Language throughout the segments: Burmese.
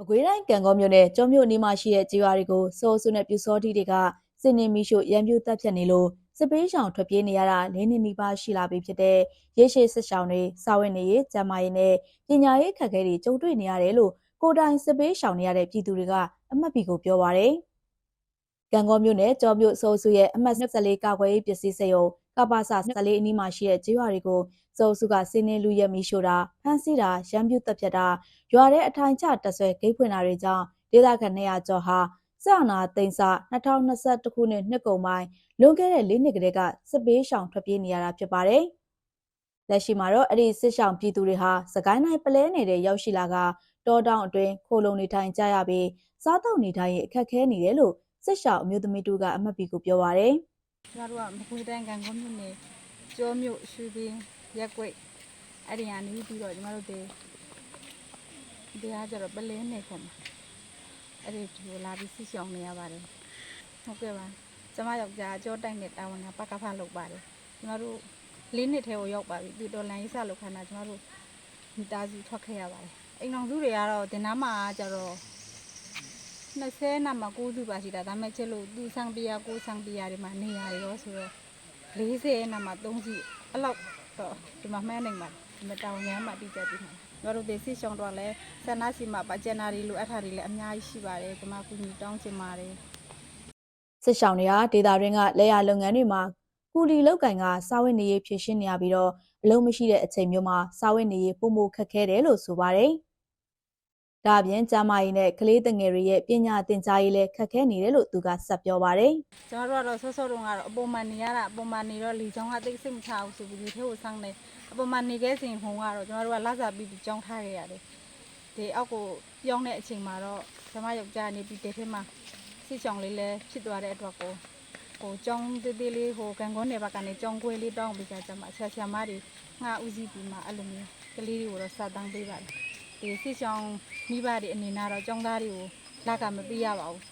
မကွေးတိုင်းကံကောမြို့နယ်ကျောမြို့အနီးမှာရှိတဲ့ကျေးရွာတွေကိုစိုးစုနဲ့ပြူစောတိတွေကစစ်နေမီရှို့ရံပြူတက်ဖြတ်နေလို့စစ်ပေးရှောင်ထွက်ပြေးနေရတာ၄နှစ်နီးပါးရှိလာပြီဖြစ်တဲ့ရေရှည်စစ်ရှောင်တွေစာဝတ်နေရေးကျန်းမာရေးနဲ့ပညာရေးခက်ခဲတွေကြုံတွေ့နေရတယ်လို့ကိုယ်တိုင်စစ်ပေးရှောင်နေရတဲ့ပြည်သူတွေကအမှတ်ပြီးကိုပြောပါရယ်ကံကောမြို့နယ်ကျောမြို့စိုးစုရဲ့အမှတ်24ကာကွယ်ရေးပစ္စည်းစက်ရုံ ကပ္ပစ14အနီးမှာရှိတဲ့ကျေးရွာတွေကိုစိုးစုကစင်းနေလူရဲမီရှို့တာဖမ်းဆီးတာရံပြူတက်ဖြတ်တာရွာထဲအထိုင်ချတက်ဆွဲဂိတ်ဖွင့်တာတွေကြောင့်ဒေသခံ200ကျော်ဟာစစ်အာဏာသိမ်းစ2021ခုနှစ်နှစ်ကုန်ပိုင်းလွန်ခဲ့တဲ့၄နှစ်ကတည်းကစစ်ပေးရှောင်ထွက်ပြေးနေရတာဖြစ်ပါတယ်။လက်ရှိမှာတော့အဲ့ဒီစစ်ရှောင်ပြည်သူတွေဟာစကိုင်းတိုင်းပလဲနယ်ရောက်ရှိလာကတောတောင်အတွင်းခိုလုံနေထိုင်ကြရပြီးစားတောက်နေထိုင်ရင်အခက်ခဲနေတယ်လို့စစ်ရှောင်အမျိုးသမီးတို့ကအမှတ်ပြီးကိုပြောပါရယ် ကျမတို့ကမကွေးတိုင်းကံကုန်းမြို့နယ်ကျောမြို့ရွှေပင်ရက်ကွက်အဲ့ဒီကနေပြီးတော့ကျမတို့ဒီဒီအားကြတော့ပလင်းနေခေါ်မှာအဲ့ဒီဒီကိုလာပြီးစစ်ဆောင်နေရပါတယ်ဟုတ်ကဲ့ပါကျမယောက်ျားကြောတိုက်နေတာဝန်ကပကဖလုပ်ပါတယ်ကျမတို့လေးနှစ်ထဲကိုရောက်ပါပြီဒီဒေါ်လာရေးစလုပ်ခန္ဓာကျမတို့မိသားစုထွက်ခဲ့ရပါတယ်အိမ်အောင်စုတွေကတော့ဒီနားမှာကျတော့ 20နာမှာ9စုပါရှိတာဒါပေမဲ့ချစ်လို့သူဆောင်ပြရကိုဆောင်ပြရတွေမှာနေရတယ်ရောဆိုတော့40နာမှာ3စီအဲ့လောက်တော့ဒီမှာမှန်းနိုင်မှာဒီမှာတောင်ငန်းမှာတိကျပြီးမှာတို့တို့ဒီစီရှောင်းတော့လဲဆန္ဒစီမှာပါကျန်နာတွေလိုအပ်တာတွေလည်းအများကြီးရှိပါတယ်ဒီမှာကုညီတောင်းချင်ပါတယ်စစ်ရှောင်တွေကဒေတာရင်းကလက်ရလုပ်ငန်းတွေမှာကူလီလောက်ကင်ကစာဝတ်နေရေးဖြည့်ရှင်းနေရပြီးတော့အလုံးမရှိတဲ့အချိန်မျိုးမှာစာဝတ်နေရေးပုံမခက်ခဲတယ်လို့ဆိုပါတယ်။ ဒါအပြင်ကျမကြီးနဲ့ကလေးတငယ်တွေရဲ့ပညာသင်ကြားရေးလည်းခက်ခဲနေတယ်လို့သူကဆက်ပြောပါတယ်ကျွန်တော်တို့ကတော့ဆော့ဆော့တုန်းကတော့အပေါ်မှာနေရတာအပေါ်မှာနေတော့လီချောင်းကတိတ်စိတ်မချဘူးဆိုပြီးဒီထဲကိုစောင်းနေအပေါ်မှာနေခဲ့စဉ်ဟုံကတော့ကျွန်တော်တို့ကလာစားပြီးကြောင်းထားခဲ့ရတယ်ဒီအောက်ကိုပြောင်းတဲ့အချိန်မှာတော့ကျွန်မယောက်ျားနေပြီးတဲ့ထဲမှာစစ်ချောင်းလေးလည်းဖြစ်သွားတဲ့အတွက်ကိုဟိုကြောင်းတေးသေးလေးဟိုကန်ကွန်းနယ်ဘက်ကနေကြောင်းခွဲလေးတောင်းပေးကြကြမှာဆရာဆရာမတွေငှဦးစီးပြီးမှအဲ့လိုမျိုးကလေးတွေကိုတော့စတန်းပေးပါတယ် ဒီစစ်ဆောင်မိဘတွေအနေနဲ့တော့ကြောင်းသားတွေကိုလက်ကမပေးရပါဘူး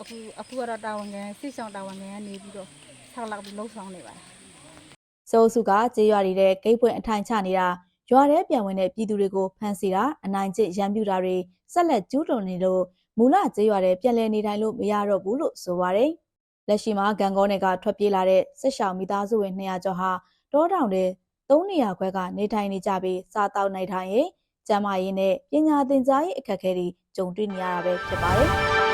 အခုအခုကတော့တာဝန်ခံစစ်ဆောင်တာဝန်ခံကနေပြီးတော့ဆောက်လောက်ပြီးလှုပ်ဆောင်နေပါတယ်။စိုးစုကကျေးရွာတွေတဲ့ဂိတ်ပွင့်အထိုင်ချနေတာရွာထဲပြန်ဝင်တဲ့ပြည်သူတွေကိုဖမ်းဆီးတာအနိုင်ကျင့်ရန်ပြူတာတွေဆက်လက်ကျူးလွန်နေလို့မူလကျေးရွာတွေပြန်လည်နေထိုင်လို့မရတော့ဘူးလို့ဆိုပါတယ်။လက်ရှိမှာဂံကောနယ်ကထွက်ပြေးလာတဲ့စစ်ရှောင်မိသားစုဝင်200ကျော်ဟာတောတောင်တွေ3နေရာခွဲက နေထိုင်နေကြပြီးစားတောက်နေထိုင်ရေး ကျန်းမာရေးနဲ့ပညာသင်ကြားရေးအခက်အခဲတွေကြုံတွေ့နေရတာပဲဖြစ်ပါတယ်။